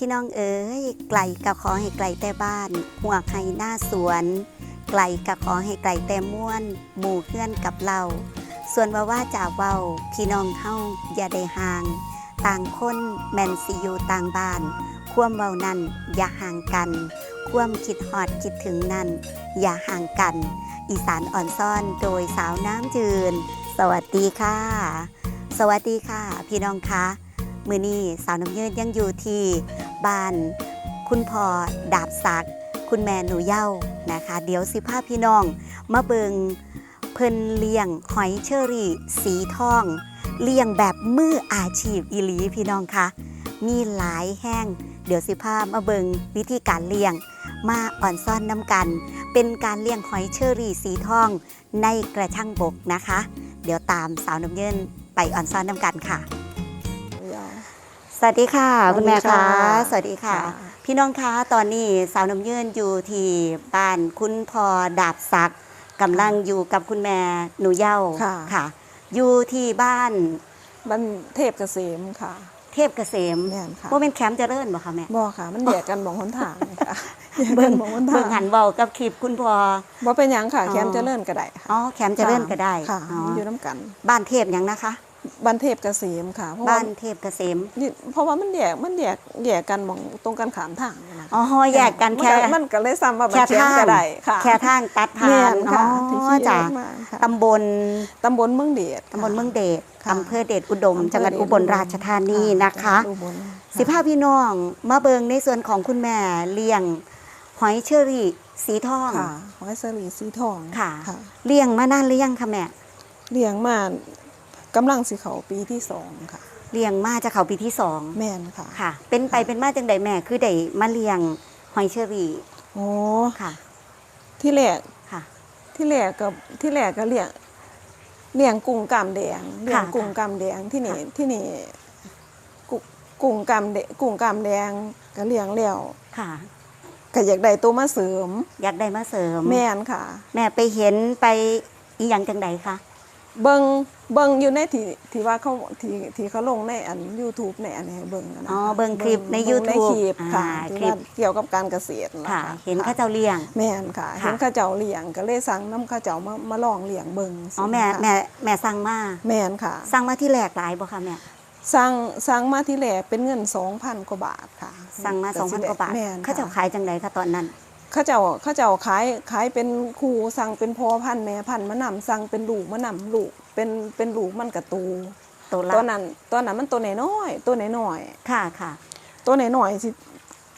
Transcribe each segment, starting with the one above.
พี่น้องเอ๋ยไกลก็ขอให้ไกลแต่บ้านหัวใครหน้าสวน ไกลก็ขอให้ไกลแต่ม่วน หมู่เพื่อนกับเรา ส่วนว่าว่าจ่าเว้าพี่น้องเฮาอย่าได้ห่าง ต่างคนแมนสิอยู่ต่างบ้าน ความเว้านั้นอย่าห่างกัน ความคิดฮอดคิดถึงนั้น อย่าห่างกัน อีสานอ่อนซ่อนโดยสาวน้ำจืน สวัสดีค่ะ สวัสดีค่ะ พี่น้องคะมือนี้สาวน้ำยืนยังอยู่ที่ บ้าน คุณพ่อดาบศักดิ์คุณแม่หนูเย้านะคะ เดี๋ยวสิพาพี่น้อง มาเบิงเพิ่นเลี้ยงหอยเชอรี่สีทอง เลี้ยงแบบมืออาชีพอีหลีพี่น้องคะมีหลายแห้ง เดี๋ยวสิพามาเบิงวิธีการเลี้ยง มาอ่อนซ่อนน้ำกัน เป็นการเลี้ยงหอยเชอรี่สีทองในกระชังบกนะคะ เดี๋ยวตามสาวน้ำเยินไปอ่อนซ่อนน้ำกันค่ะ สวัสดีค่ะสวัคุสณดีแม่คะค่ะสวัสดีค่ะค่ะ พี่น้องคะตอนนี้สาวน้ำเยินอยู่ที่บ้านคุณพ่อดาบศักดิ์กำลังอยู่กับคุณแม่หนูเย้าค่ะค่ะอยู่ที่บ้านบ้านเทพเกษมค่ะ เทพเกษมแม่นค่ะว่าเป็นแคมป์เจริญบ่คะแม่บ่ค่ะ มันแยกกันมองหนทางค่ะแยกเบิ่กังนมองหนทาเบิ่งงหันเบากับคลิปคุณพ่อบ่เป็นหยังค่ะอ๋อแคมป์เจริญก็ได้ค่ะอ๋อแคมป์เจริญก็ได้ค่ะอ๋ออยู่น้ำกัน บ้านเทพหยังนะคะ บ้านเทพเกษมค่ะเพราะบ้าว่านเทพเกษมนี่เพราะว่ามันแยกมันแยกแยกกันมองตรงกันขามทางนะอ๋อแยกกันแค่มันก็เลยซ้ำว่าแค่บ้านเชียงทางก็ได้ค่ะแค่ทางตัดผ่าแม่นนค่ะอ๋ที่อขี่จ้ะรถมาค่ะตำบลตำบลเมืองเดชค่ะตำบลเมืองเดชค่ะอำเภอเดชอุดมอำเภอจังหวัดเดชอุบลราชธานีนะคะ อุบลสิภาพี่น้องมาเบิงในส่วนของคุณแม่เลี้ยงหอยเชอรี่สีทอง ค่ะหอยสลีสีทองค่ะ เลี้ยงมานานหรือยังคะแม่ เลี้ยงมา กำลังสิเขาปีที่สองค่ะ เลี้ยงมาจะเขาปีที่สองแม่นค่ะ ค่ะ เป็นไปเป็นมาจังใดแม่คือได้มาเลี้ยงหอยเชอรี่โอ้ค่ะ ที่แรกค่ะ ที่แรกกับที่แรกก็เลี้ยงเลี้ยงกุ้งกามแดงเลี้ยงค่ะกุ้งกามแดงที่นี่ค่ะที่นี่กุ้งกุ้งกามแดงกุ้งกามแดงก็เลี้ยงแล้วค่ะก็อยากได้ตัวมาเสริม อยากได้มาเสริม แม่นค่ะ แม่ไปเห็นไปอีหยังจังใดคะ เบิงเบิงอยู่ในที่ที่ว่าเขาที่ที่เขาลงในอัน YouTube ในอันให้เบิงนะอ๋อคะเบิ่งคลิปในเบิ่ง YouTube คลิปค่ะอ่าที่คลิว่าปเกี่ยวกับการเกษตรนะค่ะ คะเห็นเข้าเจ้าเลี้ยง แม่นค่ะ ค่ะ เห็นเข้าเจ้าเลี้ยงก็เลยสั่งน้ำเข้าเจ้ามามาลองเลี้ยงเบิงอ๋อแม่ค่ะแม่แม่สั่งมาแม่นค่ะ สั่งมาที่แหลกหลายบ่คะแม่ สั่งสั่งมาที่แรกเป็นเงิน 2,000 กว่าบาทค่ะสั่งมาสิ2,000กว่าบาท แม่นเขาเจ้าค่ะขายจังไดคะตอนนั้น เขาเจ้าเขาเจ้าขายขายเป็นคู่สั่งเป็นพอพันธุ์แม่พันธุ์มะนำสั่งเป็นลูกมะนำลูกเป็นเป็นลูกมันกระตูตัวละตัวนั้นตัวนั้นมันตัวน้อยๆตัวน้อยค่ะค่ะๆตัวน้อยๆสิ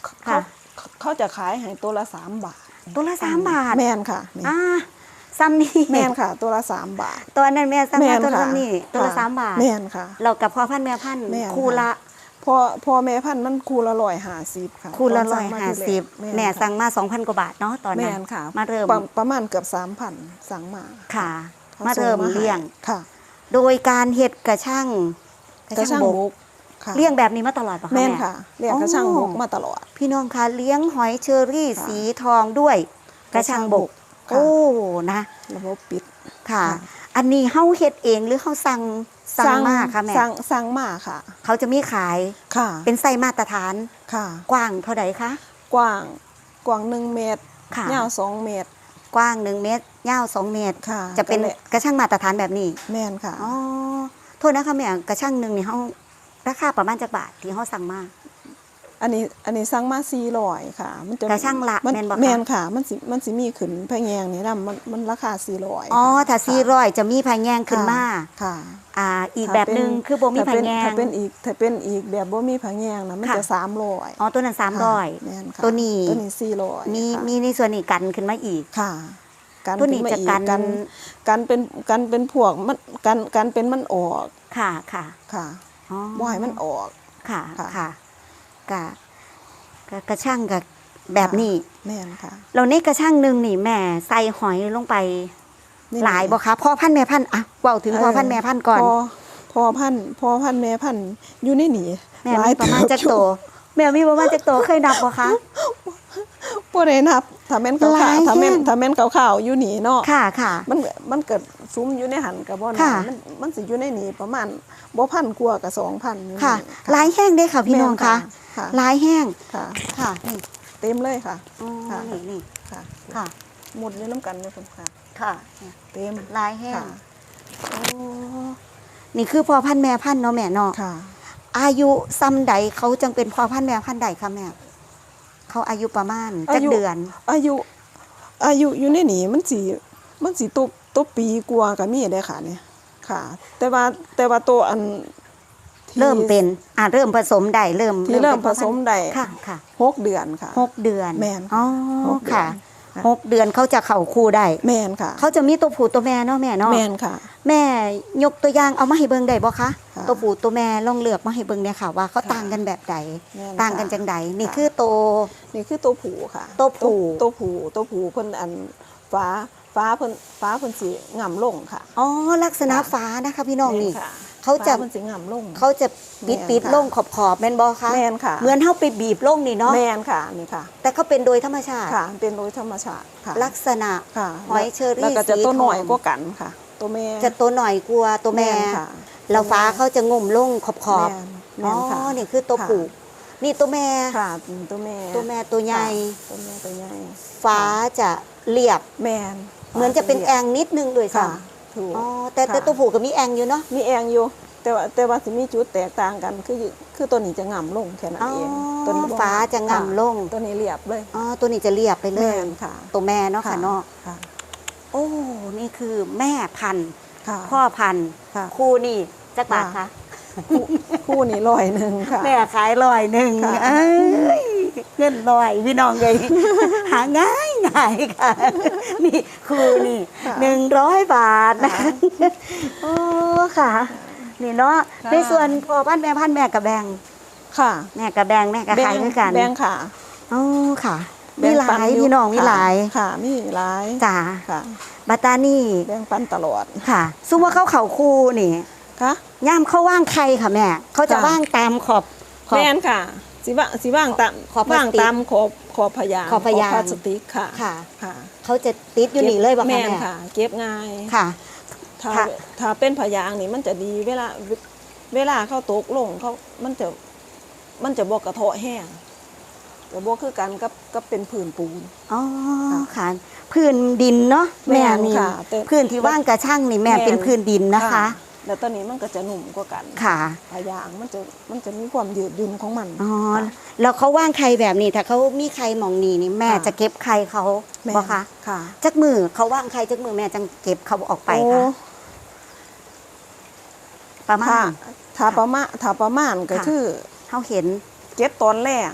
เขาค่ะเขาเขาจะขายให้ตัวละสามบาท ตัวละสามบาทแม่นค่ะนี่อ่าซ้ำนี่แม่นค่ะ ตัวละสามบาท ตัวนั้นแม่สั่งแม่มานตัวค่ะซ้ำนี่ตัวละค่สามบาทแม่นค่ะ เรากับพ่อพันธุ์แม่พันธุ์แม่นค่ะคู่ละ พอพอแม่พันธุ์มันคู่ละร้อยห้าสิบค่ะคู่ละตร้อยงมห้าทีแรกสิบนแม่ค่ะสั่งมาสองพันกว่าบาทเนาะตอนแม่นั้นนค่ะมาเริ่มประประมาณเกือบสามพันสั่งมาค่ะขมาเริ่มส่ให้เลี้ยงค่ะ โดยการเฮ็ดกระช่างกระช่างบบกกค่ะเลี้ยงแบบนี้มาตลอดปะคะแม่นแม่ค่ะเลี้ยงกระช่างบกมาตลอด พี่น้องคะเลี้ยงหอยเชอรี่ค่ะสีทองด้วย กระชังบกค่ะโอ้นะระบบปิดค่ะค่ะ อันนี้เฮาเฮ็ดเองหรือเฮาสั่ง สั่งมาค่ะแม่สั่งสั่งมาค่ะ เขาจะมีขายค่ะ เป็นไซส์มาตรฐานค่ะ กว้างเท่าใดคะกว้างกว้างหนึ่งเมตรค่ะยาวสองเมตร กว้าง1เมตรยาว2เมตรค่ะ จะเป็นก็ลยกระช่างมาตรฐานแบบนี้ แม่นค่ะอ๋อโทษนะคะแม่กระช่างหนึงนี่เฮาราคาประมาณจักบาทที่เฮาสั่งมา อันนี้อันนี้สั่งมาสี่ร้อยค่ะ มันจะกระช่างละมันแม่นบ่คะ แม่นค่ะ มันสิมันสิมีขึ้นพะแยงนี่นะมันมันราคาสี่ร้อยอ๋อถ้า400จะมีพายแยงขึ้นมาค่ะอ่า อีกแบบหนึงคือบ่มีพายแยงถ้าเป็นอีกถ้าเป็นอีกแบบบ่มีพะแยงนะมันค่ะ จะสามร้อยอ๋อตัวนั้นแม่น300ค่ะตัวนี้ ตัวนี้สี่ร้อยมีค่ะมีในส่วนนี้กันขึ้นมาอีก ค่ะกันตัวนี้ขึ้มาจะอีกันกันกันเป็นกันเป็นพวกมันกันกันเป็นมันออกค่ะค่ะค่ะอ๋อบ่ให้มันออก ค่ะค่ะ ค่ะ กะกะกระช่างกับแบบนี้แม่นค่ะเราในกระช่างหนึ่งนี่แม่ใส่หอยลงไป นี่หลายบ่คะพ่อพันธุ์แม่พันธุ์อะเว่าถึงพ่อพันธุ์แม่พันธุ์ก่อน พอพอพันธุ์พอพันธุ์แม่พันธุ์อยู่ในนี่แม่หลมียประมาณเติบจักโต แม่มีประมาณจักโตเคยนับบ่คะ บ่ได้นับถ้าแม่นขาวหลายๆถ้าแม่นแฮงถ้าแม่นขาวๆอยู่นี่เนาะ ค่ะค่ะ มันมันเกิดซุ้มอยู่ในหันกับบ่น้อค่ะยมันมันสิอยู่ในนี่ประมาณบ่พันกว่ากับ2,000อยู่ค่ะนี่หลายแห้งเด้ค่ะพี่น้องแม่นคะค่ะค่ะหลายแห้งค่ะ ค่ะนี่เต็มเลยค่ะ อ๋อค่ะ นี่นี่ค่ะค่ะ หมดอยู่น้ำกันเลยคุณค่ะ ค่ะเต็มหลายแห้งค่ะโอ้นี่คือพ่อพันธุ์แม่พันธุ์เนาะแม่เนาะค่ะอายุซ้ำใดเขาจึงเป็นพ่อพันธุ์แม่พันธุ์ใดคะแม่เขาอายุประมาณจักอายุเดือนอายุ อายุอยู่ในนี่มันสีมันสีตัวตัวปีกว่าก็มีได้ค่ะเนี่ยค่ะ แต่ว่าแต่ว่าตัวอันที่ เริ่มเป็นอ่าเริ่มผสมได้เริ่มที่เริ่มป็นผพ่อสพันมธุ์ได้ค่ะค่ะหกเดือนค่ะหกเดือนแม่นอ๋อหกเดือนค่ะค่ะหกเดือนเขาจะเข่าคู่ได้แมนค่ะ เขาจะมีตัวผู้ตัวแม่เนาะแม่เนาะแมนค่ะ แม่ยกตัวอย่างเอามาให้เบิ่งได้บ่คะค่ะตัวผู้ตัวแม่ลองเลือกมาให้เบิ่งเนี่ยค่ะ ว่าเขาค่ะต่างกันแบบใดแม่นต่างกันค่ะจังใดนี่ค่ะคือตัวนี่คือตัวผูค่ะตัวผู้ตัวผูตัวผูเพิ่นอันฟ้าฟ้าเพิ่นฟ้าเพิ่นสิง่ำลงค่ะอ๋อลักษณะค่ะฟ้านะคะพี่น้องนี่แม่ค่ะ เขาจะฟ้เพิ่นสิง่ำลงเขาจะปิดแม่นปิดค่ะลงขอบขอบๆแม่นบ่คะแมนค่ะเหมือนเฮาไปบีบลงนี่เนาะแมนค่ะนี่ค่ะ แต่เขาเป็นโดยธรรมชาติค่ะ เป็นโดยธรรมชาติค่ะ ลักษณะค่ะหอยเชอรี่แล้วก็จะสีตัวหน่อยทองกว่ากันค่ะ ตัวแม่จะตัวหน่อยกลัวตัวแม่นค่ะแล้วฟ้าเขาจะงมลงขอบขอบแม่นอ๋แม่นค่ะอนี่คือตัวค่ะผู้นี่ตัวแม่ค่ะตัวแม่ตัวแม่ตัวใหญ่ค่ะตัวแม่ตัวใหญ่ฟ้าจะเรียบแมนเหมือนจะเป็นแองนิดนึงด้วยค่ะซ้ถู กำอ๋อแต่แต่ค่ะตัวผู้ก็มีแองอยู่เนาะมีแองอยู่ แต่ว่าแต่ว่าสิมีจุดแตกต่างกัน คือคือตัวนี้จะง่ำลงแค่นั้นอ๋อเองตัวนี้บ่ฟ้าจะงำลงตัวนี้เรียบเลยอ๋อตัวนี้จะเรียบไปเลแม่ยนค่ะ ตัวแม่เนาะค่ะเนาะค่ะโอ้นี่คือแม่พันธุ์ค่ะพ่อพันธุ์ค่ะคู่นี่จักบาทคะค่ะคู่คู่นี้ร้อยหนึ่งค่ะ แม่ขายลอยหนึ่งค่ะเอ้ยเงินลอยพี่น้องเลยหาง่ายง่ายค่ะ นี่คู่นี่ค่ะหนึ่งร้อยบาทนะค่ะโอ้ค่ะนี่เนาะค่ะในส่วนพ่อพันธุ์แม่พันธุ์แม่กับแบงค่ะแม่กับแบงแม่กับขายด้วยกันแบงค่ะโอ้ค่ะแบ่มีงหปัลายยู่พี่น้องมีค่ะหลายค่ะ มีหลายจ้าค่ะบัตตานี่แบ่งปันตลอดค่ะซุ่มว่าเขาเขาคู่นี่ค่ะย่ามเขาว่างใครค่ะแม่เขาจะค่ะว่างตามขอบขอบแม่นค่ะ สิว่างสิว่างตามขอบพลาสติกว่างตามขอบขอบพยางขอบพยางพลาสติกค่ะค่ะ ค่ะเขาจะติดอยู่นี่เลยป่ะคะแม่แม่นค่ะ เก็บง่าย ค่ะ ถ้าค่ะ ถ้าเป็นพยางนี่มันจะดีเวลาเวลาเขาตกลงเขามันจะมันจะบกกระเทาะแห้งจะบกคือกันกับกับเป็นผื่นปูน อ๋อค่ะพื้นดินเนาะแม่แม่นนี่ค่ะแต่พื้นที่ว่างกระช่างนี่แม่แม่น เป็นพื้นดินนะคะ แล้วตอนนี้มันก็จะหนุ่มกว่ากันค่ะพยางมันจะมันจะมีความยืดหยุ่นของมันอ๋อค่ะแล้วเขาว่างใครแบบนี้ถ้าเขามีใครหมองนี่นี่แม่ค่ะจะเก็บใครเขาแม่นบ่คะค่ะจักมือเขาว่างใครจักมือแม่จังเก็บเขาออกไปโอ้ค่ะประมาถ้าณถ้าประมาณถ้าประมาณก็ค่ะคือเขาเห็นเก็บตอนแรง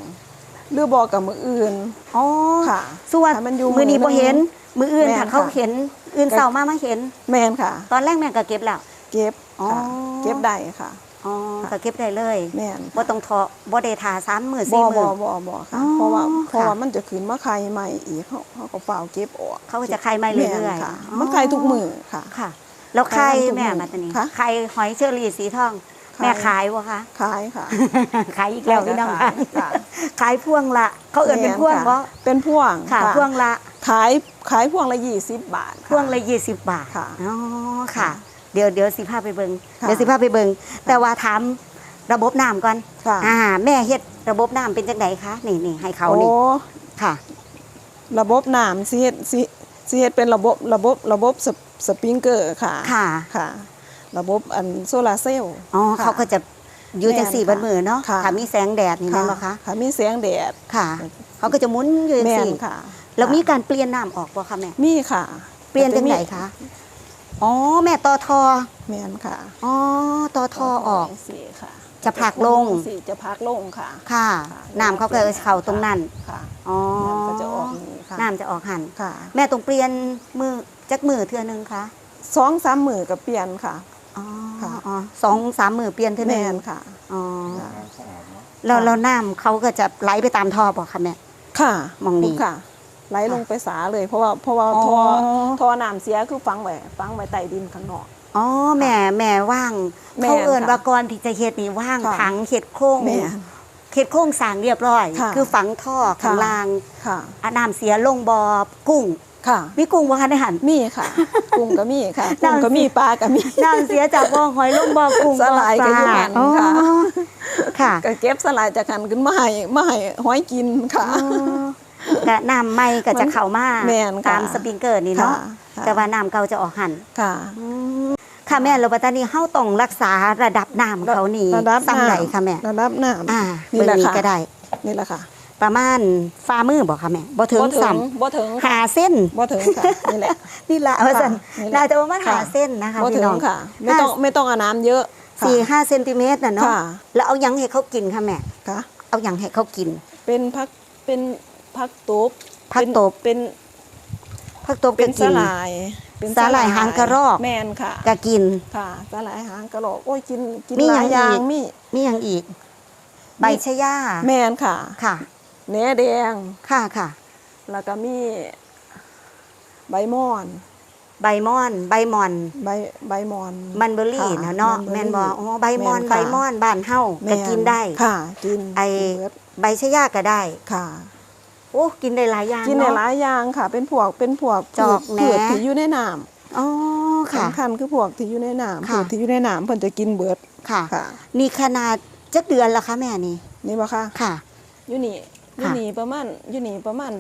หรือบอกกับมืออื่นอ๋อค่ะส่วนถ้ามันอยู่มือนี้มืบ่อหนึ่งเห็นมืออื่นแม่นถ้าเขาค่ะเห็นอื่นก็เสามามาเห็น แมนค่ะ ตอนแรกแม่ก็เก็บแล้ว เก็บ อ๋อค่ะเก็บได้ค่ะอ๋อค่ะก็เก็บได้เลยแมนบ่ต้องทอบ่ได้ทาสามมือบ่สี่มืบ่อ บ่บ่อ๋ค่ะ อเพราะว่าเพราะค่ะ ว่ามันจะขึ้นมาไข่ใหม่อีกเขาเขาก็เปล่าเก็บออกเขาก็จะไข่ใหม่เรื่อยๆแนค่ะอ๋อมันไข่ทุกมือค่ะ ค่ะ แล้วไข่ไข่ทุกแม่มื้อมาตอนนี้ค่ะไข่หอยเชอรี่สีทอง ขาย แม่ขายบ่คะ ขายค่ะ ขายอีกแล้วพี่น้องขายค่ะ ขายพวงละ เขาเอิ้นเป็นพวงบ่เป็นพวงค่ะพวงละขายขายพวงละยี่สิบบาทค่ พวงละ20บาทค่ะ อ๋อค่ะ ค่ะ เดี๋ยวเดี๋ยวสิพาไปเบิงค่ะ เดี๋ยวสิพาไปเบิงแต่ว่าถามระบบน้ำก่อนค่ะอ่าแม่เฮ็ดระบบน้ำเป็นจังไดคะนี่นี่ให้เขาโอ้นี่ค่ะ ระบบน้ำสิเฮ็ดสิสิเฮ็ดเป็นระบบระบบระบบสปสปริงเกอร์ค่ะค่ะ ค่ะ ระบบอันโซลาร์เซลล์ อ๋อค่ะเขาก็จะอยู่จังสี่แม่บันนค่ะมือเนาะค่ะ ถ้ามีแสงแดดนี่แม่นบ่คะค่ะมีแสงแดดค่ะ เขาก็จะหมุนอยู่จังแม่นสี่ค่ะแล้วมีการเปลี่ยนน้ำออกบ่คะแม่ มีค่ะเปลี่ยนจังไดคะ อ๋อแม่ต่อทอแม่นค่ะอ๋อต่อทอออก สีค่ะจะผลักลง สีจะพักลงค่ะ ค่ะค่ะน้ำเขาก็เข้าตรงนั้นค่ะอ๋อน้ำก็จะออกนี่ค่ะน้ำจะออกหันค่ะ แม่ต้องเปลี่ยนมือจักมือเทื่อนึงคะสองสามมือก็เปลี่ยนค่ะอ๋อค่ะอ๋อสองสามมือเปลี่ยนเทื่อนึแม่งนค่ะ อ๋อค่ะแล้วแล้วน้ำเขาก็จะไหลไปตามท่อบ่คะแม่ค่ะมองนี่ค่ะ ไหลลงไปสาเลย เพราะว่าเพราะว่าอ๋อท่อท่อน้ำเสียคือฟังไว้ฟังไว้ใต้ดินข้างนอก อ๋อแม่แม่ว่างแม่เขาเอินค่ะว่าก่อนที่จะเฮ็ดนี่ว่างค่ะถังเฮ็ดโค้งแม่เฮ็ดโค้งสร้างเรียบร้อยค่ะคือฝังท่อข้างค่ะล่างค่ะอาน้ำเสียลงบ่อกุ้งค่ะมีกุ้งบ่คะในหันมีค่ะ กุ้งก็มีค่ะน้ำกุ้งก็มีปลาก็มีน้ำเสียจากบ่อหอยลงบ่อกุ้งสลายก็อยู่หันอ๋อค่ะค่ะก็เก็บสลายจากหันขึ้นมาให้มาให้หอยกินค่ะอ๋อ กะน้ำใหม่ก็จะเข้ามาแม่นค่ะ ตามสปริงเกอร์นี่เนาะค่ะค่ะแต่ว่าน้ำเก่าจะออกหันค่ะค่ะแม่เราปัตตานีเฮาต้องรักษาระดับน้ำเขานี่ระดับซ้ำไหนน้ำค่ะแม่ระดับน้ำ อ่านี่เบิ่งแหละนี้ค่ะ ก็ได้ นี่แหละค่ะประมาณฝ่ามือบ่ค่ะแม่บ่ถึงบ่ถึซ้งบ่ถึงำหาเส้น บ่ถึงค่ะนี่แหละ นี่ละว่าซั่นนี่แหละ น่าจะประมาณค่ะหาเส้นนะคะบ่พี่ถึงน้องค่ะ ไม่ต้องไม่ต้องเอาน้ำเยอะค่ะ สี่ห้าเซนติเมตรน่ะเนาะค่ะ แล้วเอาหยังให้เขากินค่ะแม่ ค่ะ เอาหยังให้เขากิน เป็นพักเป็น พักตบผักตบเป็นผักตบเป็ก็นกิสนลาย เป็นสาหร่ายหางกระรอก แมนค่ะ ก็กิน ค่ะสลายหางกระรอกโอ้ยกินกินมีหหยัลางยอย่างอีก มี มีหยังอีก ใบชะย่าแมนค่ะ ค่ะ เนื้อแดง ค่ะค่ะ แล้วก็มี ใบม่อน ใบม่อน ใบหมอน ใบใบมอน มันเบอร์รี่ค่ะนะเนาะมันเบอร์รี่แม่นบ่อ๋อใบมอนแม่นใบค่ะมอนบ้านเฮาแม่ก็กินได้ ค่ะ กินไอ้ กินเบิดใบชะย่าก็ได้ ค่ะโอ้กินได้หลายอย่างกินในเนาะหลายอย่างค่ะ เป็นพวกเป็นพวกจอกแหน่เผือกที่อยู่ในน้อ๋อำค่ะสำคัญคือพวกที่อยู่ในน้ำค่ะพวกที่อยู่ในน้ำเพิ่นจะกินเบิดค่ะค่ะนี่ขนาดจักเดือนละคะแม่นี่นี่บ่ค่ะค่ะอยู่นี่อค่ะยู่นี่ประมาณอยู่นี่ประมาณ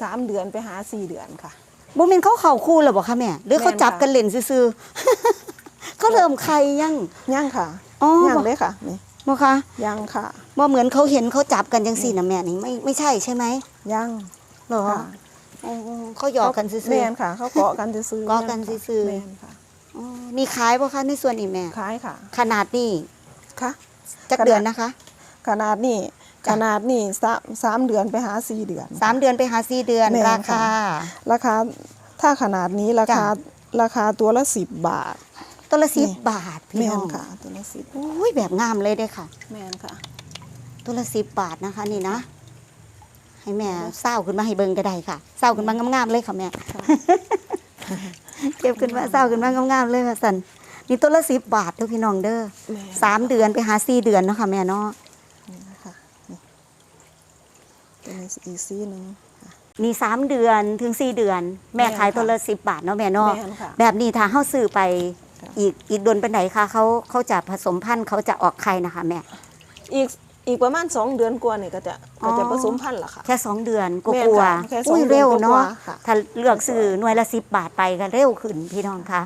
สามเดือนไปหาสี่เดือนค่ะบ่แม่นเขาเข้าคู่แล้วบ่คะแม่หรือเขาแม่นค่ะจับกันเล่นซื่อๆเขาเริ่มไข่ยังย่างค่ะอ๋อย่างบ่เลยค่ะนี่บ่คะย่างค่ะบ่เหมือนเขาเห็นเขาจับกันจังซี่นะแม่นี่ไม่ไม่ใช่ใช่ไหม ย่างเหรอค่ะอ๋อเขาหยอกกันซื่อแมนค่ะ เขาเกาะกันซื่อๆเกาะกันซื่อๆแมนค่ะๆอ๋อนี่ขายบ่คะในส่วนนี้แม่คล้ายค่ะ ขนาดนี้ค่ะจักเดือนนะคะ ขนาดนี้จ้ะขนาดนี้สามสามเดือนไปหาสี่เดือนสามเดือนไปหาสี่เดือนแม่นราคาค่ะราคาถ้าขนาดนี้ราคาจ้ะราคาตัวละสิบบาท ตัวละสิบนี่บาทพี่แมน้อนงค่ะ ตัวละสิบอุ้ยแบบงามเลยเด้อค่ะ แมนค่ะ ตัวละสิบบาทนะคะนี่นะ ให้แม่เศร้าขึ้นมาให้เบิ่งก็ได้ค่ะเศร้าขึ้นมางามๆเลยค่ะแม่เก็บขึ้นมาเศร้าขึ้นมางามๆเลยค่ะสันนี่ตัวละสิบบาทเด้อพี่น้องเด้อแม่นสามเดือนไปหาสี่เดือนเนาะค่ะแม่เนาะนี่นะคะนี่ตัวนี้อีกสีหนึ่งนี่สามเดือนถึงสี่เดือน แม่แม่นขายค่ะตัวละสิบบาทเนาะแม่เนาะแม่นค่ะแบบนี้ถ้าเฮาซื้อไปค่ะอีกอีกเดนไปไหนคะเขาเขาจะผสมพันธุ์เขาจะออกไข่นะคะแม่อีก อีกประมาณสองเดือนกว่านี่ก็จะอ๋อก็จะผสมพันธุ์ละค่ะ แค่สองเดือนกแม่นลัวค่ะแค่ๆสองอุ้ยเดือนเร็วกว่าเนาะๆค่ะ ถ้าเลือกซื้อหน่วยละสิบบาทไปก็เร็วขึ้นพี่น้องคะ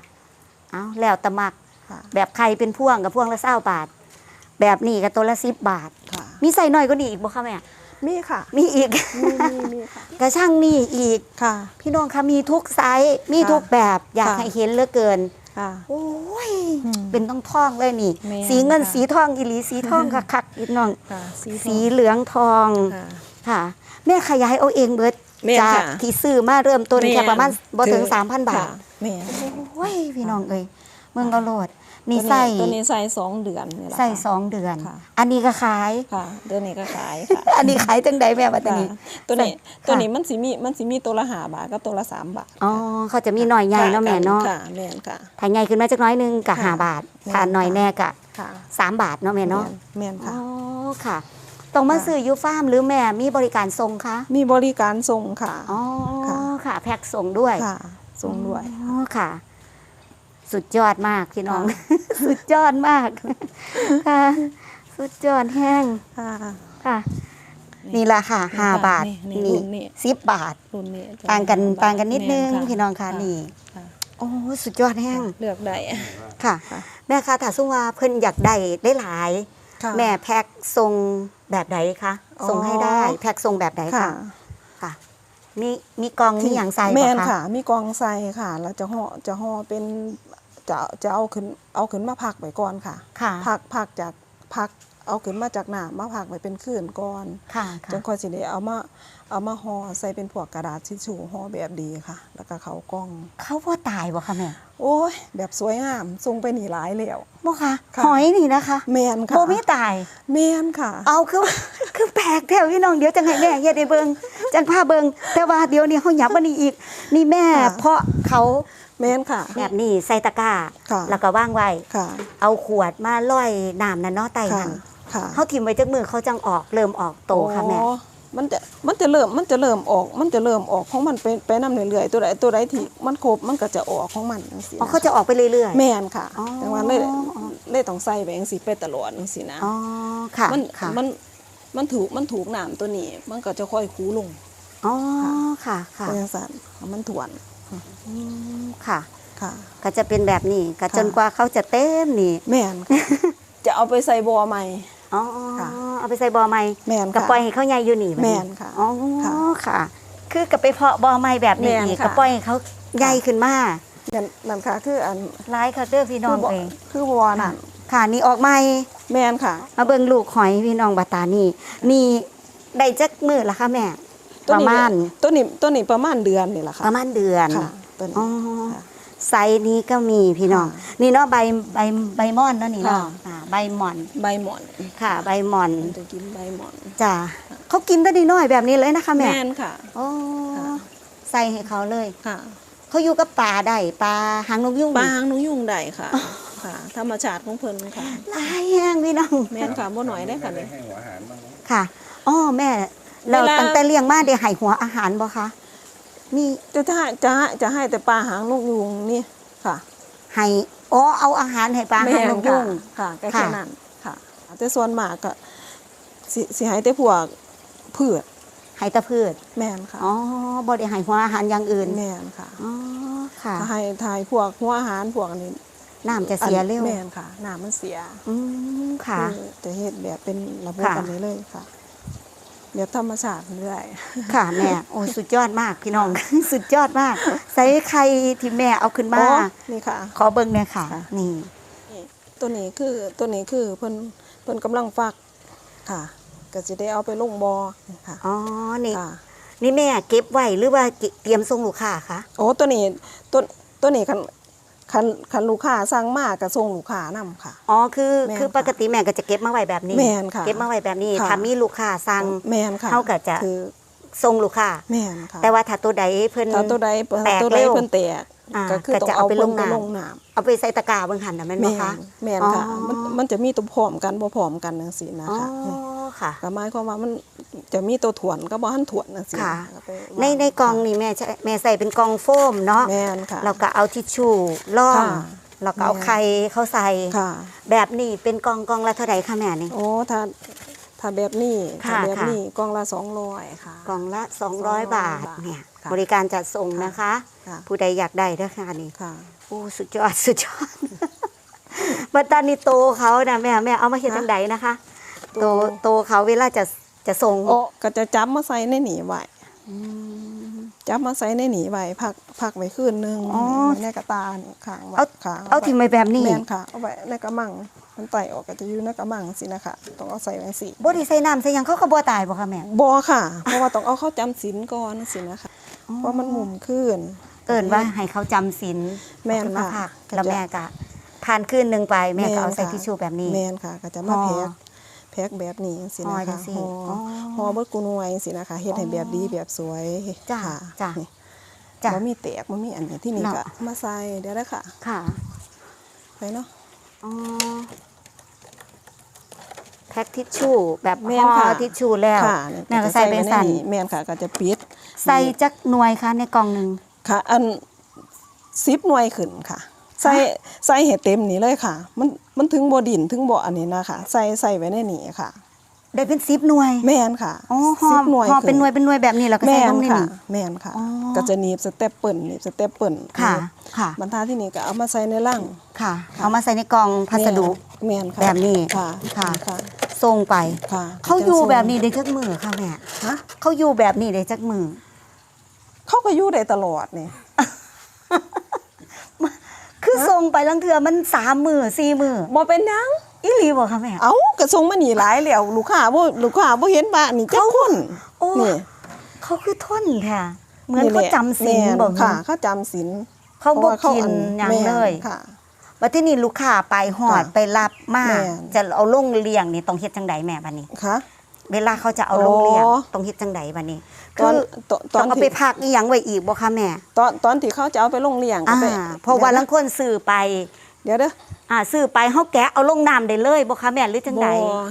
เอาแล้วแตะมักค่ะแบบไข่เป็นพ่วงกับพ่วงละเศร้าบาท แบบนี้ก็ตัวละสิบบาท ค่ะ มีใส่หน่อยก็นี่อีกบ่คะแม่มีค่ะ มีอีก มีมีมีค่ะ กระช่างนี่อีก ค่ะ พี่น้องคะมีทุกไซส์มีทุกแบบอยากค่ะ ให้เห็นเหลือเกิน ค่ะ โอ้ย อืมเป็นต้องทองเลยนี่ แม่นสีเงินค่ะ สีทองอีหลีสีทองคักๆพี่น้อง ค่ะสีสีเหลืองทองค่ะ ค่ะ แม่ขยายเอาเองเบิดแม่นจากค่ะที่ซื้อมาเริ่มต้นแม่น แค่ประมาณบ่ถึงถึง3,000 บาทค่ะแม่น โอ้ยพี่น้องเอ้ย เมืองก็โลดนี่ตัวใส่ตัวนี้ใส่สองเดือนนี่แหละใส่ค่ะสองเดือนค่ะอันนี้ก็ขายค่ะเดือนนี้ก็ขายค่ะ อันนี้ขายจังใดแม่บัดนี้ค่ะตัวนี้ค่ะตัวนี้มันสิมีมันสิมีตัวละห้าบาทกับตัวละสามบาทอ๋อเขาจะมีหน่อยใหญ่เนาะแม่เนาะค่ะแม่นค่ะถ้าใหญ่ขึ้นมาจักหน้อยหนึงก็ค่ะห้าบาทแม่นถ้าหน่อยแน่ก็ค่ะสามบาทเนาะแม่เนาะแม่นอ๋ค่ะอค่ะต้องมาค่ะซื้ออยูฟาร์มหรือแม่มีบริการส่งคะมีบริการส่งค่ะอ๋อค่ะค่ะแพ็คส่งด้วยค่ะส่งด้วยอ๋อค่ะ สุดยอดมากพี่น้องค่ะสุดยอดมากค่ะสุดยอดแห้งค่ะค่ะนี่ละค่ะนี่ห้าค่ะบาทนี่นี่รุ่นนี้สิบบาทรุ่นนี้จะต่างกันห้บทต่างกันนิดนึงแม่พี่น้องค่ะนี่ค่ะโอ้สุดยอดแห้งเลือกได้ค่ะค่ะแม่คะถ้าสุ่ว่าเพิ่นอยากได้ได้หลายค่ะแม่แพ็คทรงแบบไหนคะอ๋อส่งให้ได้แพ็คทรงแบบไหนค่ะคะค่ะ มีมีกล่องมีอย่างใส่แม่บ่นคะค่ะ มีกองใส่ค่ะแล้วจะห่อจะห่อเป็น จะจะเอาขึ้นเอาขึ้นมาพักไว้ก่อนค่ะค่ะพักพักจากพักเอาขึ้นมาจากน้ำมาพักไว้เป็นคืนก่อนค่ะค่ะจังค่อยสิได้เอามาเอามาห่อใส่เป็นพวกกระดาษทิชชู่ห่อแบบดีค่ะ แล้วก็เขากล้อง เขาว่าตายบ่คะแม่โอ้ยแบบสวยงามทรงไปหนีหลายแล้ว บ่คะค่ะ หอยนี่นะคะแมนค่ะบ่มีตาย แมนค่ะ เอาคือ คือแปลกแถวพี่น้องเดี๋ยวจังให้แม่เฮ็ดให้เบิ่งจังพาเบิ่งแต่ว่าเดี๋ยวนี้เฮาหยับมานี่อีก นี่แม่ค่ะ เพราะเขาแมนค่ะ แบบนี้ใส่ตะกร้า ค่ะ แล้วก็วางไว้ ค่ะเอาขวดมาล่อยน้ำนั่นเนาะไต่ค่ะหันค่ะเฮาทิ่มไว้จักมือเขาจังออกเริ่มออกโตค่ะแม่ โอ้ มันจะมันจะเริ่มมันจะเริ่มออก มันจะเริ่มออกของมันไปไปนํเรื่อยๆตัวใดตัวใดที่มันครบมันก็จะออกของมันจังซี่อ๋อเขาจะออกไปเรื่อยๆแม่นค่ะอ๋อแต่ว่าเลยเลยต้องใส่ไปจังซี่ไปตลอดจังซี่นะอ๋อค่ะมันค่ะมันมันถูกมันถูกน้ำตัวนี้ มันก็จะค่อยคูลงอ๋อค่ะค่ะเป็นจังซั่นมันถ่วนอืมค่ะค่ะ ก็จะเป็นแบบนี้ก็ค่ะจนกว่าเขาจะเต็มนี่แม่นค่ะจะเอาไปใส่บ่อใหม่ อ๋อค่ะเอาไปใส่บ่อใหม่แม่นก็ค่ะปล่อยให้เขาใหญ่อยู่นี่บัดแม่นี้นค่ะอ๋อค่ะค่ะ คือกับไปเพาะบ่อใหม่แบบนี้แม่นอีกค่ะก็ปล่อยให้เขาใหญ่ขึ้นมานั่นนั่นค่ะคืออันร้ายค่ะเด้อพี่น้องคืบ่เองคือบ่อนั่นค่ะนี่ออกใหม่แม่นค่ะ มาเบิ่งลูกหอยพี่น้องบาตานี่นี่ได้จักมื้อละคะแม่ตัวประนี้มาณตัวนี้ตัวนี้ประมาณเดือนนี่แหละค่ะประมาณเดือนค่ะตัวนี้อ๋อค่ะ ไซส์นี้ก็มีพี่น้องค่ะนี่เนาะใบใบใบม่อนเนาะนี่เนาะค่ะอ่าใบหมอนใบหมอนค่ะ ใบหมอนมันจะกินใบหมอนจ้ะเขากินได้ดีน้อยแบบนี้เลยนะคะแม่แม่นค่ะโอ้ค่ะใส่ให้เขาเลยค่ะเขาอยู่กับปลาได้ปลาหางนกยุงปลาหางนกยุงได้ค่ะค่ะธรรมชาติของเพิ่นค่ะหลายแห้งพี่น้องแม่นค่ะบ่หน่อยได้ค่ะได้นี่ให้หัวอาหารบ้างไหมค่ะอ๋อแม่เราเวลาตั้งแต่เลี้ยงมาได้ให้หัวอาหารบ่คะ มีจะจะให้จะให้จะให้แต่ปลาหางนกยุงนี่ค่ะให้อ๋อเอาอาหารให้ปลาหางนกยุงค่ะค่ะก็ค่ะแค่นั้นค่ะแต่ส่วนมากก็สิสิให้แต่พวกพืชให้แตะพืชแม่นค่ะอ๋อบ่ได้ให้หัวอาหารอย่างอื่นแม่นค่ะอ๋อค่ะถ้าให้ทายพวกหัวอาหารพวกนี้น้ำจะเสียเร็วแม่นค่ะน้ำมันเสียอืมค่ะอจะเฮ็ดแบบเป็นระบบค่ะกันนี้เลยค่ะ แบบธรรมชาติเรื่อยค่ะแม่โอ้ยสุดยอดมากพี่น้องสุดยอดมากใส่ไข่ที่แม่เอาขึ้นมาอ๋อนี่ค่ะ ขอเบิ่งเนี่ยค่ะค่ะนี่นี่ ตัวนี้คือตัวนี้คือเพิ่นเพิ่นกำลังฟักค่ะ ก็จะได้เอาไปลงบอนี่ค่ะอ๋อนี่ค่ะนี่แม่เก็บไว้หรือว่าเตรียมส่งลูกค้าคะโอ้ตัวนี้ตัวตัวนี้คัน คันคันลูกค้าสั่งมาก็ส่งลูกค้านํค่ะ อ๋อคือแม่นคือค่ะปกติแม่ก็จะเก็บมาไว้แบบนี้แม่นค่ะเก็บมาไว้แบบนี้ค่ะ ถ้ามีลูกค้าสั่ง แม่นค่ะเท่ากับจะ คือส่งลูกค้าแม่นค่ะแต่ว่าถ้าตัวใดเพิ่น ถ้าตัวใดแตกตัวใดเร็วเพิ่นแตกอ่าก็คือก็ต้องจะเอาเอาไปไปลลงงน้ำ ลงน้ำ เอาไปใส่ตะกร้าเบิ่งหันน่ะแม่นบ่แม่นคะแม่นค่ะอ๋อมันมันจะมีตัวพร้อมกันบ่พร้อมกันจังซี่นะอ๋อคะนี่ค่ะ ก็หมายความว่ามันจะมีตัวถ่วนก็บ่ทันถ่วนจังซี่ค่ะ ก็ไปในวางในกล่องนี่แม่ใช้แม่ใส่เป็นกล่องโฟมเนาะแม่นค่ะ เราก็เอาทิชชู่ร่องค่ะแล้วก็เอาแม่ ไข่เข้าใส่ ค่ะ แบบนี้เป็นกล่องกล่องละเท่าไหร่คะแม่นี่ โอ้ถ้าถ้าแบบนี้ค่ะถ้าแบบค่ะ นี้กล่องละ200ค่ะ กล่องละ 200 200บาทบาทเนี่ยค่ะบริการจัดส่งนะคะ ค่ะ ผู้ใดอยากได้เด้อค่ะนี่ค่ะ โอ้สุดยอดสุดยอดบัตตานีโตเขานะแม่แม่เอามาเฮ็ดจังไดนะคะโตโตโตเขาเวลาจะจะส่งโอ้ก็จะจับมาใส่ในหนีไว้อืมจับมาใส่ในหนีไว้พักพักไว้คืนนึงอ๋อไว้ในกระตานี่ข้างไว้เอาค่ะเอาทิมไปแบบนี้แม่นค่ะเอาไว้ในกระมังมันไต่ออกก็จะอยู่ในกระมังสินะคะต้องเอาใส่ไว้สิบ่ได้ใส่น้ำใส่หยังเขาก็บ่ตายบ่คะแม่บ่ค่ะเพราะว่าต้องเอาเข้าจำศีลก่อนสินะคะเพราะมันหมุนขึ้น เอิ้นว่าให้เขาจำศีลแม่นเอาขึ้มาค่ะ พักแล้วแม่ก็ผ่านคืนหนึงไปแม่ก็เอาใส่ค่ะทิชชู่แบบนี้ แม่นค่ะ ก็จะมาห่อแพ็คแพ็คแบบนี้สิห่อนะจัคะงซี่ห่ออ๋อห่อเบิดกูนวยสินะคะเฮ็ดให้แบบดีแบบสวยจ้ะค่ะจ้ะนี่จ้ะบ่มีแตกบ่มีอันนี้ที่นี่เนาะ ก็มาใส่เดี๋ยวได้ค่ะค่ะไปเนาะ อ๋อแพ็คทิชชู่แบบแม่ห่นอค่ะ ทิชชู่แล้วค่ะนี่แม่ก็ใส่เป็นสั่น แม่นค่ะก็จะปิด ใส่จักหน่วยคะในกล่องหนึ่ง ค่ะ อัน10หน่วยขึ้นค่ะ ใส่ใส่ให้เต็มนี่เลยค่ะ มันมันถึงบ่ดินถึงบ่อันนี้นะคะใส่ใส่ไว้ในนี้ค่ะ ได้เป็นสิบหน่วย แม่นค่ะอ๋อห่อสิบหน่วยห่อขึ้ เป็นหน่วยเป็นหน่วยแบบนี้แล้วก็ใส่แม่ลนงในค่ะ นี่แม่นค่ะ อ๋อ ก็จะหนีบสเต็ปเปิลหนีบสเต็ปเปิลค่ะหนีบค่ะ บรรทัดที่นี่ก็เอามาใส่ในลังค่ะ เอามาใส่ในกล่องพัสดุ แม่นค่ะแบบนี้ค่ะค่ะ ค่ะส่งไป ค่ะเขาอยู่แบบนี้ได้จักมือค่ะแม่ฮะเขาอยู่แบบนี้ได้จักมือเขา ก็อยู่ได้ตลอดนี่ คือส่งไปลังเทือมันสามมือสี่มือบ่เป็นหยัง อีหลีบ่ค่ะแม่ เอ้ากระทรงมานี่หลายแล้วลูกค้าบ่ลูกค้าบ่เห็นบ้านนี่จักคนโอ้นี่เขาคือทนค่ะ เหมือนเขาแหละจำศีลแม่นบอกค่ะ เขาจำศีลเขาพบ่ระว่กินหยังแม่เลยค่ะว่าที่นี่ลูกค้าไปหอดค่ะไปรับมาแม่นจะเอาลงเลี้ยงนี่ต้องเฮ็ดจังใดแม่บัดนี้ค่ะเวลาเขาจะเอาลงเลี้ยงอ๋อต้องเฮ็ดจังใดบัดนี้ ตอนคือตอนตต้ออนงเอาไปที่พักอีหยังไว้อีกบ่คะแม่ตอนตอนที่เขาจะเอาไปลงเลี้ยงก็อ่าไปเพราะว่าลังคนซื้อไป เดี๋ยวเด้ออ่าซื้อไปเฮาแกะเอาลงน้ำได้เลยบ่คะแม่หรือจังบ่ใด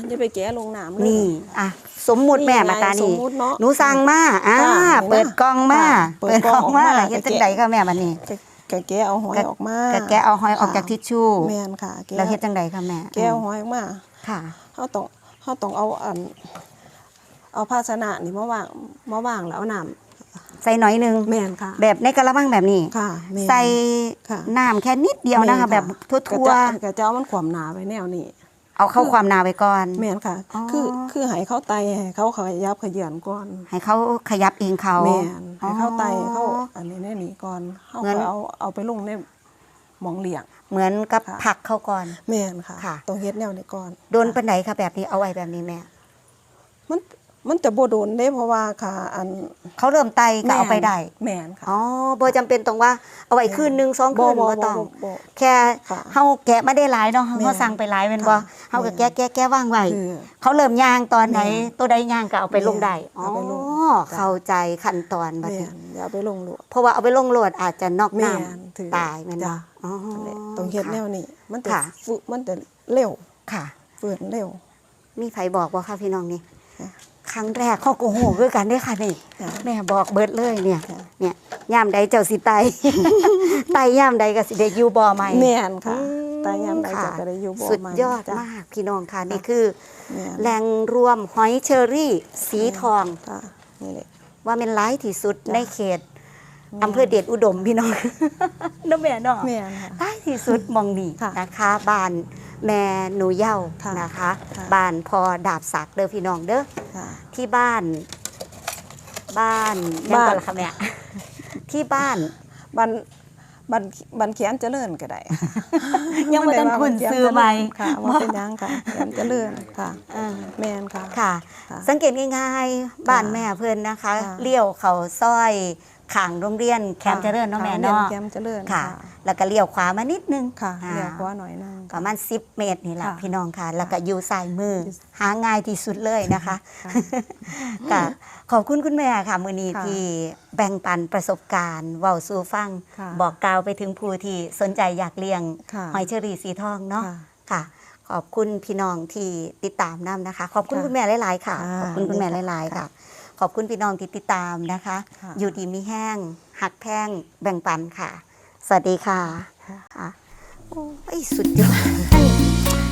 อย่าไปแกะลงน้ำเลย นี่อะสมมุติแม่นี่ไงมาตาสมนี่มุติเนาะหนูสั่งมาอ่าค่ะเปิดกล่องมาค่ะเปิเปิดดกกล่ล่อองงออกมามาล่ะเฮ็ดจังใดคะแม่บัดนี้จะกะแกะเอาหอยออกมากะแกะเอาหอยออกจากทิชชู่แม่นค่ะแกะแล้วเฮ็ดจังไดคะแม่แกะเอาหอยออกมาค่ะเฮาต้องเฮาต้องเอาอัน เอาภาชนะนี่มาวางมาวางแล้วเอาน้ำใส่หน่อยหนึงแม่นค่ะ แบบในกระมังแบบนี้ ค่ะแม่น ใส่ค่ะ น้ำแค่นิดเดียวนะคะ แม่แบบทั่กะวจะกะจะเอามันขวามหนาไว้แนวนี้ๆเอาเข้าความหนาไว้ก่อน แม่นค่ะ อ๋อ คือคือให้เขาไตให้เขาขยับขยื่นก่อน ให้เขาขยับเองเขา แม่นให้เขาไตอ๋อเขาอันนี้แน่นี่ก่อนเขาเหมือนก็เอาเอาไปลงในหมองเลี้ยง เหมือนกับค่ะ ผักเข้าก่อน แม่นค่ะค่ะ ต้องเฮ็ดแนวนี้ก่อนโดนปันไหนคะแบบนี้เอาไว้แบบนี้แม่มัน มันจะบ่โดนเด้เพราะว่าค่ะอันเขาเริ่มไตก็เอาไปได้แม่นค่ะอ๋อบ่จำเป็นตรงว่าเอาไว้คืนหนึงสองคืนบ่ต้องบ่แค่ค่ะเฮาแกะไม่ได้หลายเนาะแม่เฮาสั่งไปหลายแม่นบ่ค่ะเฮาก็แม่แกะแกะแกะวางไว้คือเขาเริ่มย่างตอนไหนแม่ตัวใดย่างก็เอาไปลงได้แม่อ๋อเอาไปลงจ้ะเข้าใจขั้นตอนบัดแม่นี้นอย่าเอาไปลงลวกเพราะว่าเอาไปลงโหลดอาจจะนอกแม่น้นถือำตายแม่นบ่จ้ะอ๋อนั่นแหละต้องเฮ็ดแนวนี้มันจะค่ะฝึมันจะเร็วค่ะฝืนเร็วมีไผบอกว่าค่ะพี่น้องนี่ ค่ะครั้งแรกเขาโกหกคือกันเด้อค่ะนี่ค่ะแม่บอกเบิดเลยเนี่ยค่ะเนี่ยยามใดเจ้าสิไตไตยามใดก็สิได้อยู่บ่ใหม่แม่นค่ะอืมตายยามใดค่ะจะก็ได้อยู่บ่สุดใหม่ยอดจ้ะมากพี่น้องค่ะนี่คือแม่นแหล่งรวมหอยเชอรี่ สีทองค่ะนี่แหละว่าเป็นร้ายที่สุดจ้ะในเขตอำเภอเดชอุดมพี่น้องน้ำแม่เนาะแม่นค่ะร้ายที่สุดมองนี่ค่ะนะคะบ้าน แม่หนูเย่าค่ะนะคะ ค่ะ บ้านพอดาบสักเด้อพี่น้องเด้อค่ะ ที่บ้าน บ้านยังบ้านก่อนละค่ะแม่ที่บ้าน บันบันบันเขียนเจริญก็ได้ค่ะยังบ่ทันคุ้นซื้อใหม่ ค่ะว่าเป็นหยังค่ะเขียนเจริญค่ะ เออแม่นค่ะ ค่ะ ค่ะสังเกตง่ายๆ บ้านแม่เพื่อนนะคะ ค่ะ เลี้ยวเขาซอย ขางโรงเรียนแคมป์เจริญเนาะแม่ค่ะเนาะแคมป์เจริญค่ะ แล้วก็เลี้ยวขวามานิดนึงค่ะอ่าเรียกว่าหน่อยนึงประมาณ10เมตรนี่แหละค่ะพี่น้องค่ะ แล้วก็อยู่ซ้ายมืออยู่หาง่ายที่สุดเลยนะคะค่ะค่ะขอบคุณคุณแม่ค่ะมือนี้ค่ะที่แบ่งปันประสบการณ์เว้าสู่ฟังค่ะบอกกล่าวไปถึงผู้ที่สนใจอยากเลี้ยงค่ะหอยเชอรี่สีทองเนาะค่ะค่ะขอบคุณพี่น้องที่ติดตามนํนะคะ ขอบคุณค่ะคุณแม่หลายๆค่ะค่ะ ขอบคุณคุณแม่หลาย ๆ ค่ะค่ะ ขอบคุณพี่น้องที่ติดตามนะคะ อยู่ดีมีแห้ง หักแพ้งแบ่งปันค่ะ สวัสดีค่ะค่ะโอ้ยสุดยอด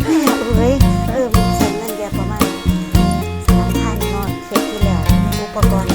เอ้ยเออมันเซ็นนั่นเดียประมาณสามพันนอนเช็คที่แล้วอุปกรณ์